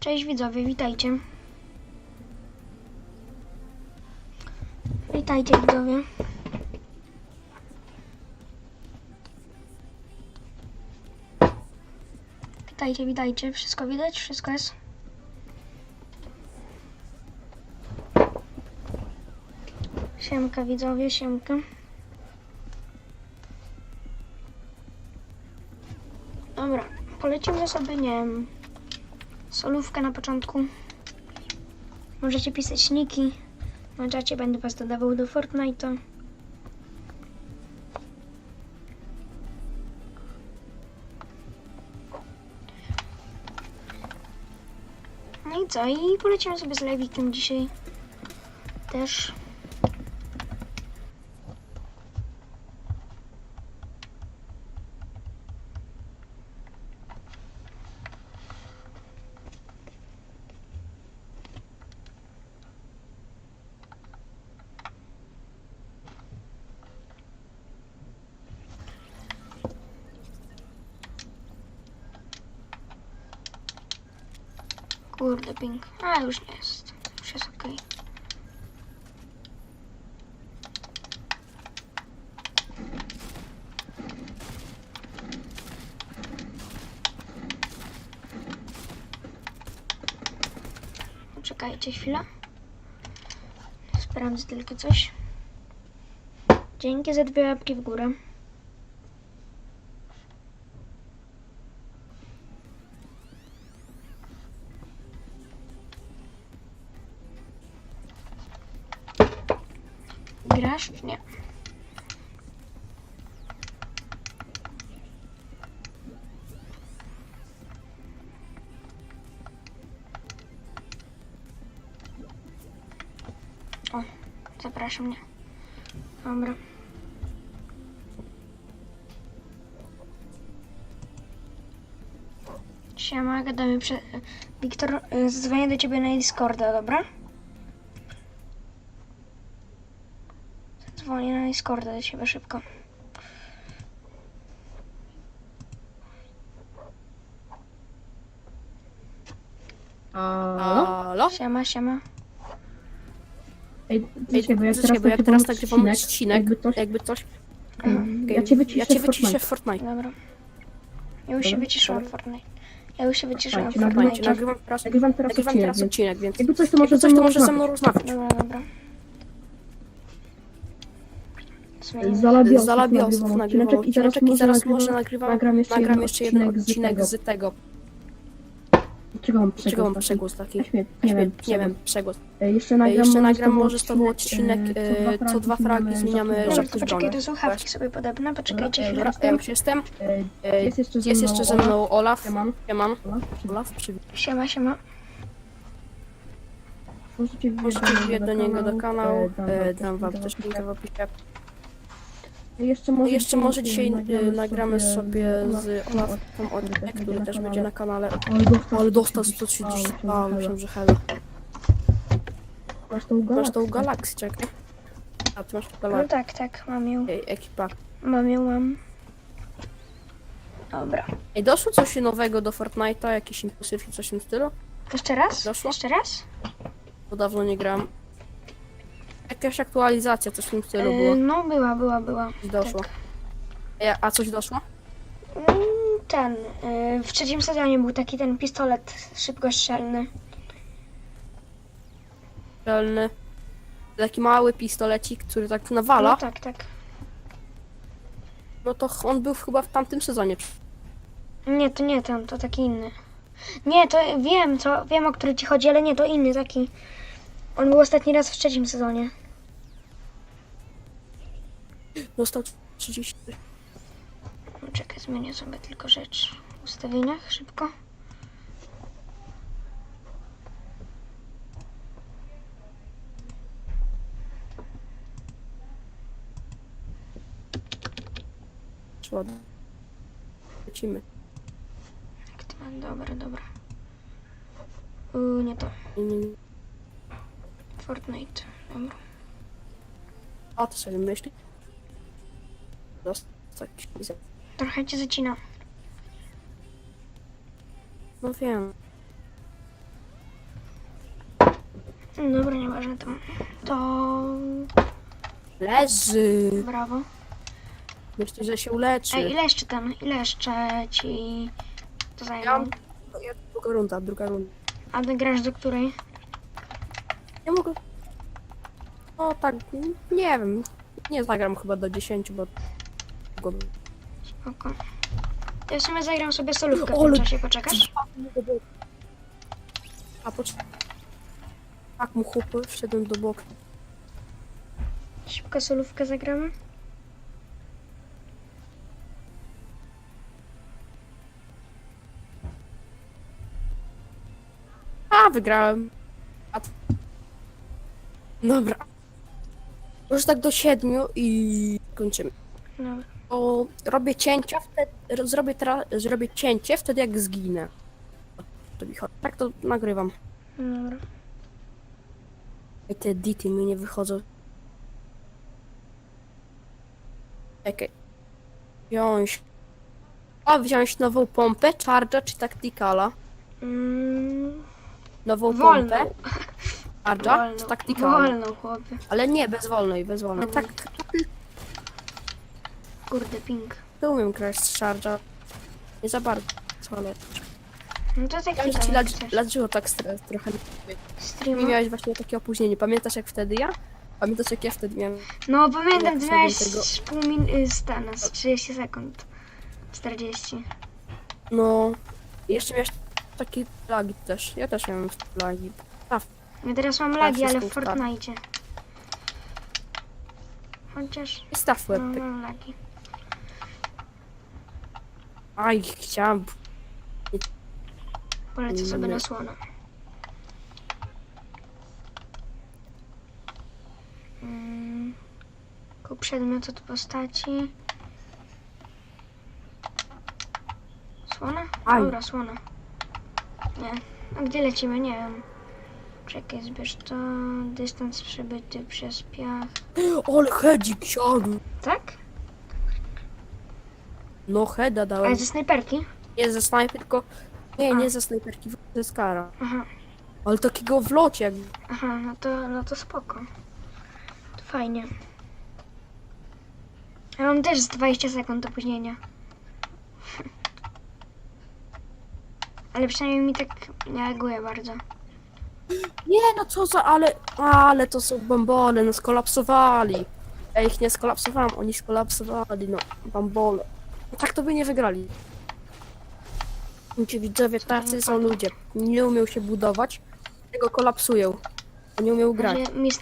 Cześć widzowie, witajcie. Witajcie widzowie. Witajcie, witajcie. Wszystko widać? Wszystko jest? Siemka widzowie, siemka. Dobra, polecimy sobie, nie wiem, solówkę na początku. Możecie pisać niki. Na czacie będę was dodawał do Fortnite'a. No i co? I polecimy sobie z Lewikiem dzisiaj też. Kurde, ping. A, już nie jest. Już jest okej. Poczekajcie chwilę. Sprawdzę tylko coś. Dzięki za dwie łapki w górę. Grasz czy nie? O, zapraszam mnie. Dobra. Siema, gadamy prze... Wiktor, y, zadzwonię do ciebie na Discorda, dobra? Dzwonię na Discorda do ciebie szybko. Halo? Siema, siema. Ej, czekaj, bo jak czekaj, teraz, bo jak teraz nagrywam odcinek, jakby coś, jakby coś... Okej, ja cię wyciszę ja cię w wyciszę Fortnite. w Fortnite. Dobra. Ja już się Dobra, wyciszyłam w Fortnite. Ja już się wyciszyłam w Fortnite. nagrywam- teraz, Nagrywam teraz nagrywam odcinek, teraz więc odcinek, więc jakby coś to może jakby ze coś to może ze mną rozmawiać. Dobra, dobra. Zmienię. Z Alabiosów Z Alabiosów nagrywam nagrywam odcineczek i teraz i teraz może nagrywam, nagrywam, nagram jeszcze nagram jeden jeszcze jeden odcinek z tego. Czego mam Czego mam przegłos? przegłos taki? Nie wiem, nie wiem, Nie wiem, przegłos. Ej, Jeszcze nagram, Jeszcze może nagram może z tobą odcinek, e, e, co dwa fragi zmieniamy to z poczekaj, do słuchawki sobie podobne. Poczekajcie Dobra, chwilę. dobra. Ja już jestem. E, Jest jeszcze ze mną jeszcze ze mną Olaf. Sieman. Olaf. Siema, siema. Możecie wbić do niego do kanału. e, Dam wam też linkę w opisie. Jeszcze No może, jeszcze może dzisiaj nagramy sobie z Olafem odcinek, który też będzie na kanale. Ale dostał 130. A, myślałem, że helo. Masz tą Masz tą galaksję, czekaj. A, ty masz No galaksję. tak, tak, mam ją. Ej, ekipa. Mam ją, mam. Dobra. Ej, doszło coś nowego do Fortnite'a? Jakiś impulsyw i coś w tym stylu? Jeszcze raz? Doszło? Jeszcze raz? Bo dawno nie gram. Jakaś aktualizacja, coś w tym stylu Yy, było. no, była, była, była. Coś doszło. Tak. Ej, a coś doszło? Mm, Ten, yy, w trzecim sezonie był taki ten pistolet szybkostrzelny. Celny. Taki mały pistolecik, który tak nawala. No tak, tak. No to ch- on był chyba w tamtym sezonie. Nie, to nie ten, to taki inny. Nie, to wiem, co, wiem o który ci chodzi, ale nie, to inny taki. On był ostatni raz w trzecim sezonie. Dostał 30. Czekaj, zmienię sobie tylko rzecz w ustawieniach szybko. Ładnie. Lecimy. Mam? Dobra, dobra. Uuu, nie to. Nie, nie, nie. Fortnite. Dobra. A to sobie myśli. Pizek. Trochę cię zacina. No wiem. Dobra, nieważne to. To Leży. brawo. Myślę, że się uleczy. Ej, ile jeszcze ten, ile jeszcze ci to Ja zajmą? mam... ja- Druga runda, druga runda. A ty grasz do której? Nie mogę... No tak, nie wiem. Nie zagram chyba do 10, bo... bo- Spoko. Ja w sumie zagram sobie solówkę w tym czasie, poczekasz? A po Tak mu chłopy, wszedłem do boku. Szybko solówkę zagramy. A, wygrałem. A... Dobra. Już tak do siedmiu i kończymy. Dobra. O, robię cięcia, wtedy, zrobię, teraz, zrobię cięcie wtedy jak zginę. To mi chodzi. Tak to nagrywam. Dobra. Ej, te edity mi nie wychodzą. Czekaj. Wziąć. A, wziąć nową pompę, charge'a czy tacticala? Mm, Nową wolną. pompę, charge'a Wolną. czy tacticala? Wolną, chłopie. Ale nie, bez wolnej, bez wolnej. Tak, Kurde, ping. to umiem grać z charge'a. Nie za bardzo, ale... No to tak Ja ci lat- tak stres, trochę. Nie miałeś właśnie takie opóźnienie. Pamiętasz jak wtedy ja? Pamiętasz jak ja wtedy miałem? No pamiętam, ty miałeś tego- z pół min... y, z ten, z 30 sekund. 40. No. i Jeszcze miałeś takie lagi też. Ja też miałem lagi. Ja teraz mam lagi, ale w ustaw. Fortnite. Chociaż... I staw No, mam lagi. Aj, chciałam. Polecę sobie na słonę. Mm, Kup przedmiot od postaci. Słona? Aj. Dobra, słona. Nie. A gdzie lecimy? Nie wiem. Czekaj, zbierz to. Dystans przebyty przez piach. Ale hedzik siadł. Tak? No Ale dałem. ze snajperki? Nie ze snajper, tylko... Nie, A. nie ze snajperki, ze skara. Aha, Ale takiego w locie aha, no to, no to spoko. To fajnie. Ja mam też z 20 sekund opóźnienia. Ale przynajmniej mi tak nie reaguje bardzo. Nie no co za... Ale... Ale to są bambole, no skolapsowali. Ja ich nie skolapsowałem, oni skolapsowali, no. Bambole. Tak to by nie wygrali. Ci widzowie tacy są ludzie. Nie umią się budować, tego kolapsują. Nie umiał grać.